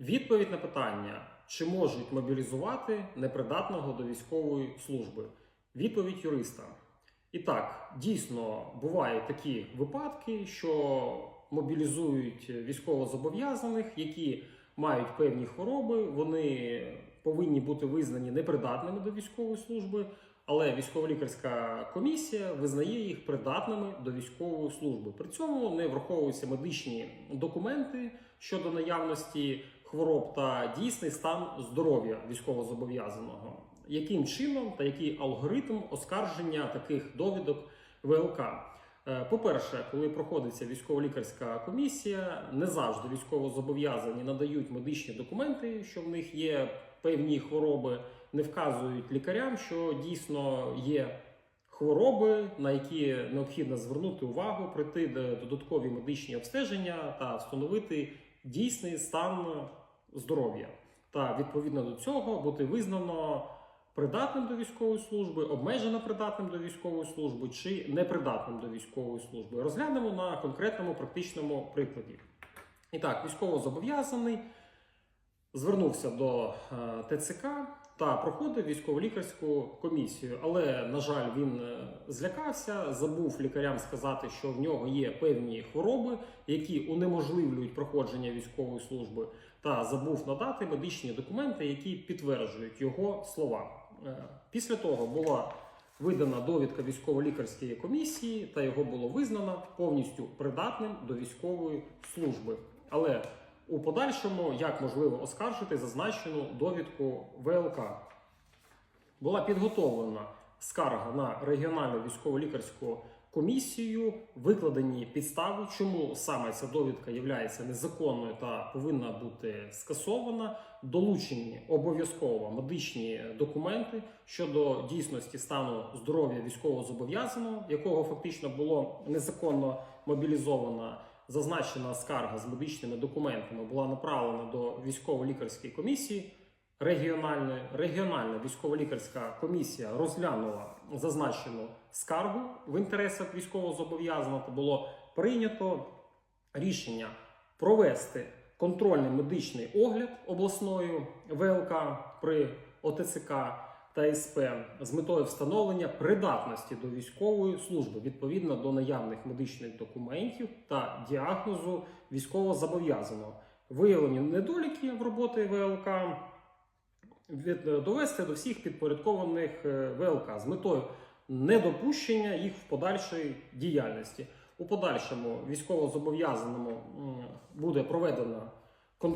Відповідь на питання, чи можуть мобілізувати непридатного до військової служби. Відповідь юриста. І так, дійсно бувають такі випадки, що мобілізують військовозобов'язаних, які мають певні хвороби, вони повинні бути визнані непридатними до військової служби, але військово-лікарська комісія визнає їх придатними до військової служби. При цьому не враховуються медичні документи щодо наявності хвороб та дійсний стан здоров'я військовозобов'язаного. Яким чином та який алгоритм оскарження таких довідок ВЛК? Е, По-перше, коли проходиться військово-лікарська комісія, не завжди військовозобов'язані надають медичні документи, що в них є певні хвороби, не вказують лікарям, що дійсно є хвороби, на які необхідно звернути увагу, прийти до додаткові медичні обстеження та встановити дійсний стан здоров'я. Та відповідно до цього бути визнано придатним до військової служби, обмежено придатним до військової служби чи непридатним до військової служби. Розглянемо на конкретному практичному прикладі. І так, військовозобов'язаний звернувся до е, ТЦК та проходив військово-лікарську комісію. Але, на жаль, він е, злякався, забув лікарям сказати, що в нього є певні хвороби, які унеможливлюють проходження військової служби, та забув надати медичні документи, які підтверджують його слова. Е, Після того була видана довідка військово-лікарської комісії, та його було визнано повністю придатним до військової служби. Але у подальшому як можливо оскаржити зазначену довідку ВЛК? Була підготовлена скарга на регіональну військово-лікарську комісію, викладені підстави, чому саме ця довідка є незаконною та повинна бути скасована. Долучені обов'язково медичні документи щодо дійсності стану здоров'я військовозобов'язаного, якого фактично було незаконно мобілізовано. Зазначена скарга з медичними документами була направлена до військово-лікарської комісії регіональної. Регіональна військово-лікарська комісія розглянула зазначену скаргу в інтересах військовозобов'язаного та було прийнято рішення провести контрольний медичний огляд обласною ВЛК при ОТЦК та СП з метою встановлення придатності до військової служби відповідно до наявних медичних документів та діагнозу військовозобов'язаного. Виявлені недоліки в роботі ВЛК від, довести до всіх підпорядкованих е, ВЛК з метою недопущення їх в подальшій діяльності. У подальшому військовозобов'язаному буде проведена